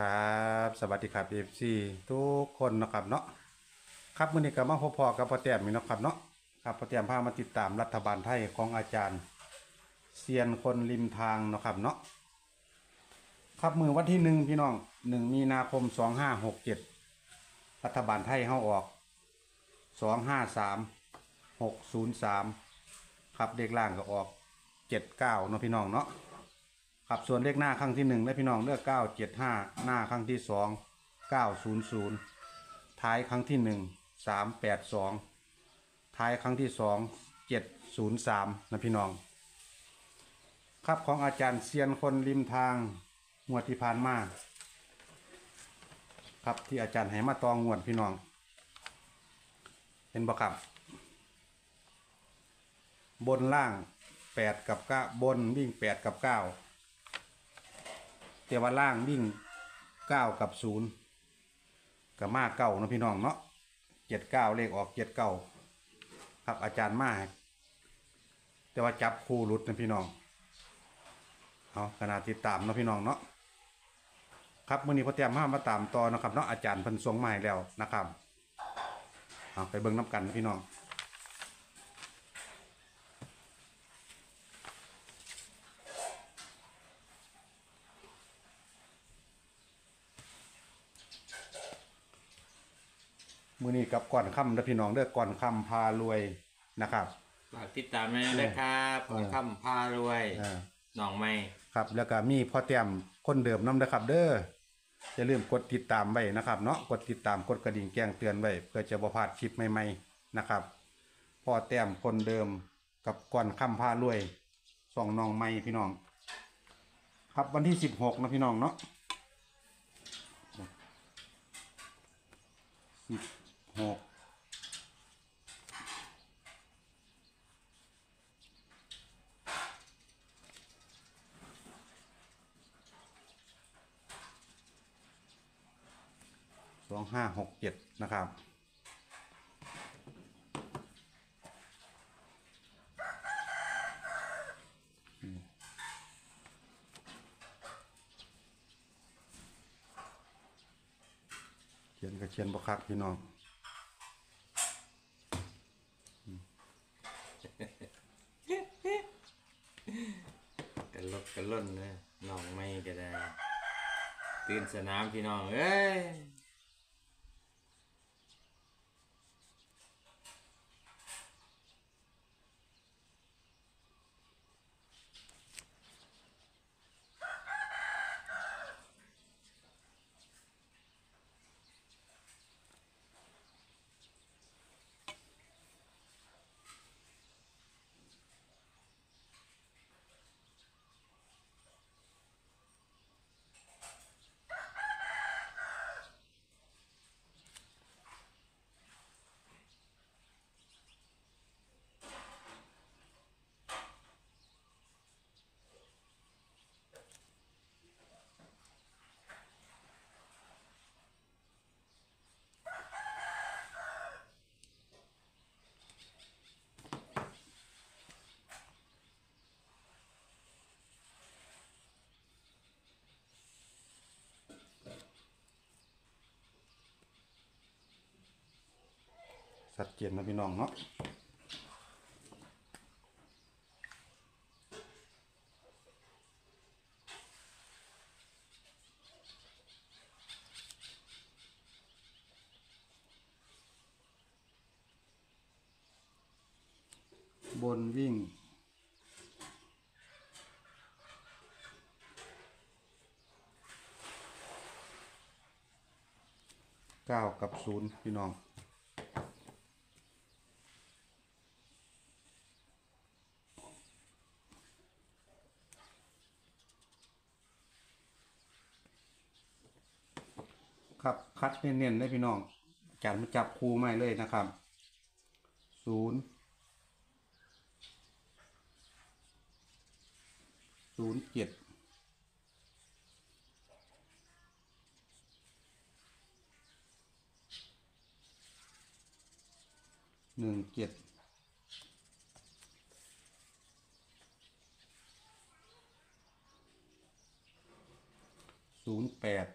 ครับ สวัสดีครับเอฟซีทุกคนนะครับเนาะครับมื้อนี้ก็มาพบพอกับพ่อแต้มอีกเนะครับเนาะครับพ่อแต้มพามาติดตามรัฐบาลไทยของอาจารย์เซียนคนริมทางนะครับเนาะครับมือวันที่หนึ่งพี่น้องหนึ่งมีนาคมสองห้าหกเจ็ดรัฐบาลไทยเข้าออกสองห้าสามหกศูนย์สามครับเลขล่างก็ออกเจ็ดเก้าเนาะพี่น้องเนาะ ครับส่วนเลขหน้าครั้งที่หนึ่งและพี่น้องเลือกเก้าเจ็ดห้าหน้าครั้งที่สองเก้าศูนย์ศูนย์ท้ายครั้งที่หนึ่งสามแปดสองท้ายครั้งที่สองเจ็ดศูนย์สามนะพี่น้อง ครับของอาจารย์เซียนคนริมทางงวดที่ผ่านมาครับที่อาจารย์ให้มาตองงวดพี่น้อง เป็นบ่ครับ บนล่างแปดกับเก้าบนวิ่งแปดกับเก้า แต่ว่าล่างวิ่งเก้ากับศูนย์กับมาเก้านะพี่น้องเนาะเจ็ดเก้าเลขออกเจ็ดเก้าครับอาจารย์มาแต่ว่าจับคู่หลุดนะพี่น้องเอาขนาดติดตามนะพี่น้องเนาะครับมื่อนี้พอเตรียมห้ามาตามต่อนะครับเนาะอาจารย์เพิ่นส่งมาให้แล้วนะครับเอาไปเบิ่งน้ำกันพี่น้อง มือนี้กับก่อนค่ำนะพี่น้องเด้อก่อนค่ำพารวยนะครับ ฝากติดตามด้วยนะครับขอนคำพารวยอ่า หนองไม้ครับแล้วก็มีพ่อเตรียมคนเดิมน้ำเด้อครับ เด้ออย่าลืมกดติดตามไว้นะครับ เนาะกดติดตามกดกระดิ่งแจ้งเตือนไว้เพื่อจะบ่พลาดคลิปใหม่ๆนะครับพ่อเตรียมคนเดิมกับก่อนค่ำพารวยสองน้องใหม่พี่น้อง ครับวันที่สิบหกนะพี่น้องเนาะสิบ หกสองห้าหกเจ็ดนะครับเขียนกับเขียนบคักพี่น้อง กันลดกันล่นนะหนองไม่ก็ได้ ตื่นสนามพี่น้องเอ้ย สัดเจนนะพี่น้องเนาะบนวิ่ง เก้ากับศูนย์พี่น้อง ครับคัด เน้นๆได้พี่น้องอาจารย์มาจับคูไม่เลยนะครับศูนย์ศูนย์เจ็ดหนึ่งเจ็ดศูนย์แปด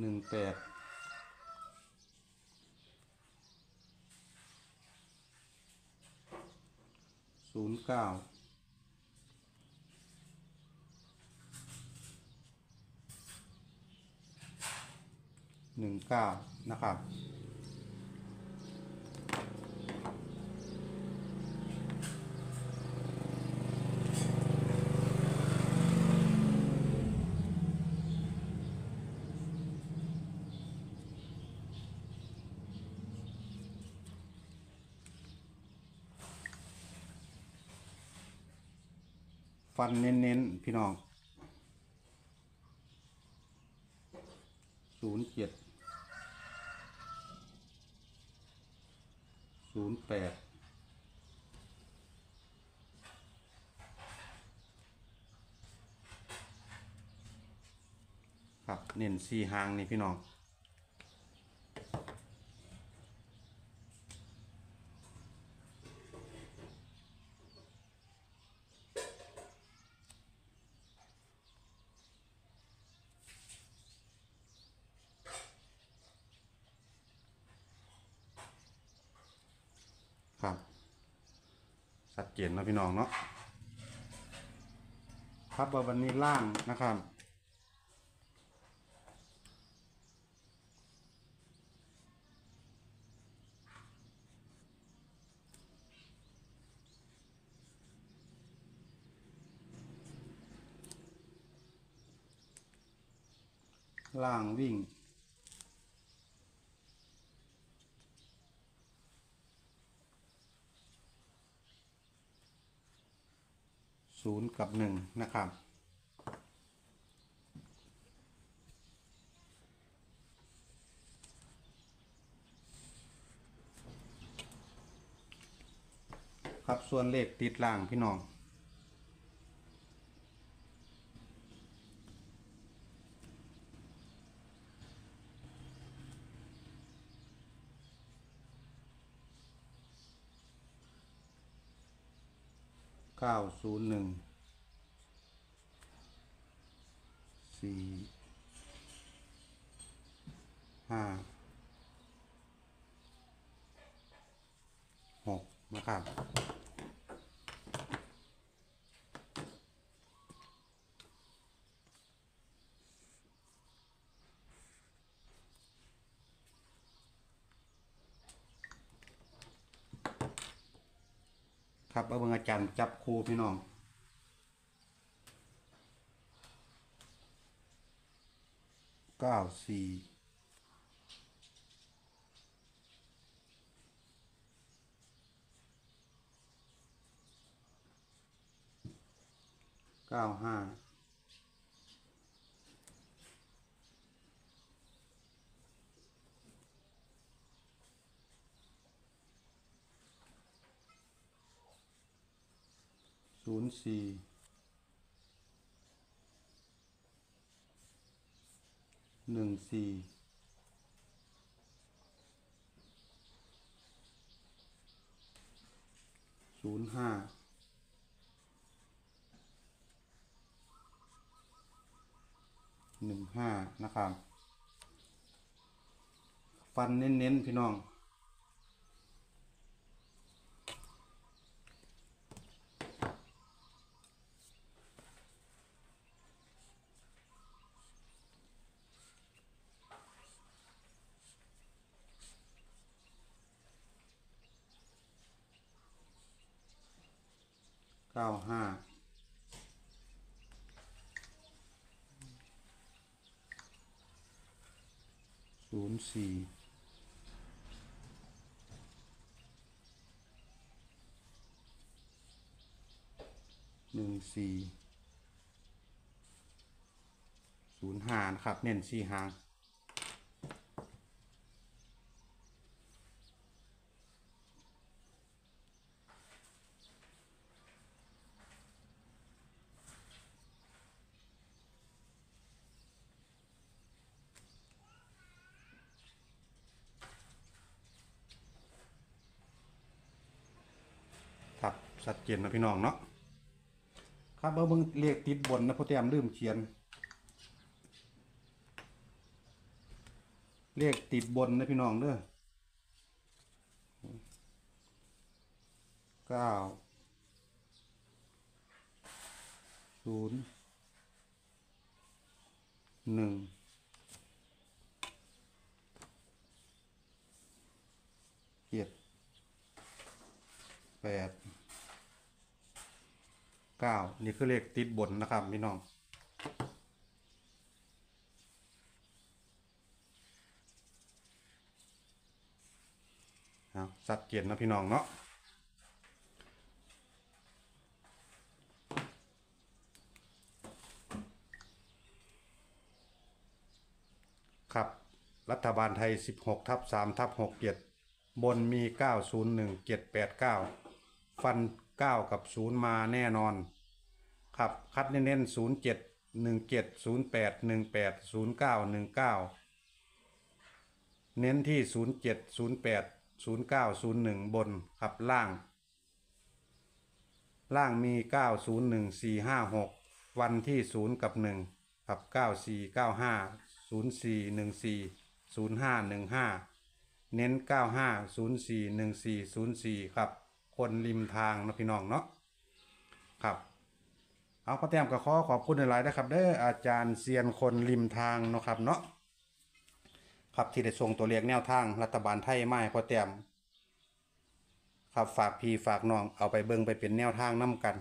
หนึ่งแปดศูนย์เก้าหนึ่งเก้านะครับ ฟันเน้นๆ พี่น้องศูนย์เจ็ดศูนย์แปดครับเน้นสี่หางนี่พี่น้อง ชัดเจนเนะพี่น้องเนาะครับว่าวันนี้ล่างนะครับล่างวิ่ง ศูนย์กับหนึ่งนะครับ ครับส่วนเลขติดล่างพี่น้อง ก้าศูนย์หนึ่งสี่ห้าหกนะครับ ครับเอาเบิ่งอาจารย์จับครูพี่น้องเก้าสี่เก้าห้า ศูนย์สี่หนึ่งสี่ศูนย์ห้าหนึ่งห้านะครับ ฟันเน้นๆ พี่น้อง เก้าห้าศูนย์สี่หนึ่งสี่ศูนย์ห้านะครับ เน้นสี่หาง ชัดเจนนะพี่น้องเนาะครับเบอร์เบิ่งเลขติดบนนะพ่อแต้มลืมเขียน เลขติดบนนะพี่น้องเด้อเก้าศูนย์หนึ่งเจ็ดแปด เก้านี่คือเลขติดบนนะครับพี่น้องเอาสัดเกียนนะพี่น้องเนาะครับ รัฐบาลไทย 16ทับ3ทับ6เกียรบนมี 901เกียร89 ฟัน 9 กับ 0 มาแน่นอน ครับ คัดเน้นๆ07 17 08 18 09 19 เน้นที่ 07 08 09 01 บนครับล่าง ล่างมี 901 456 วันที่ 0 กับ1ครับ 94 95 04 14 05 15 เน้น 95 04 14 04 ครับ คนริมทางนะพี่น้องเนาะครับเอาพ่อแต้มก็ขอขอบคุณหลายๆนะครับเด้ออาจารย์เซียนคนริมทางเนาะครับเนาะครับที่ได้ส่งตัวเลขแนวทางรัฐบาลไทยมาให้พ่อแต้มครับฝากพี่ฝากน้องเอาไปเบิ่งไปเป็นแนวทางนํกัน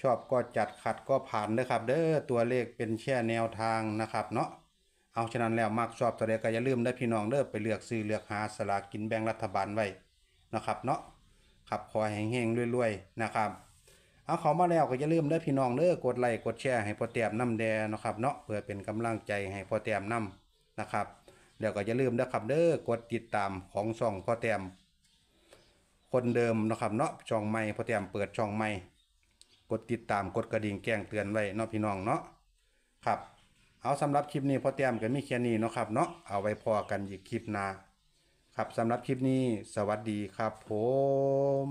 ชอบก็จัดขัดก็ผ่านเด้อครับ เด้อตัวเลขเป็นแค่แนวทางนะครับเนาะ เอาฉะนั้นแล้วมักชอบตัวเลขก็อย่าลืมได้พี่น้องเด้อไปเลือกซื้อเลือกหาสลากกินแบ่งรัฐบาลไว้นะครับเนาะครับขอให้งๆรวยๆนะครับเอาเขามาแล้วก็อย่าลืมเด้พี่น้องเด้อกดไลค์กดแชร์ให้พ่อแต้มน้ำแดเนะครับเนาะเพื่อเป็นกำลังใจให้พ่อแต้มน้ำนะครับแล้วก็อย่าลืมนะครับเด้อกดติดตามของช่องพ่อแต้มคนเดิมนะครับเนาะช่องใหม่พ่อแต้มเปิดช่องใหม่กดติดตามกดกระดิ่งแจ้งเตือนไว้เนาะพี่น้องเนาะครับ เอาสำหรับคลิปนี้พอเตรียมก็มีแค่นี้เนาะครับเนาะเอาไว้พอกันอีกคลิปหน้าครับสำหรับคลิปนี้สวัสดีครับผม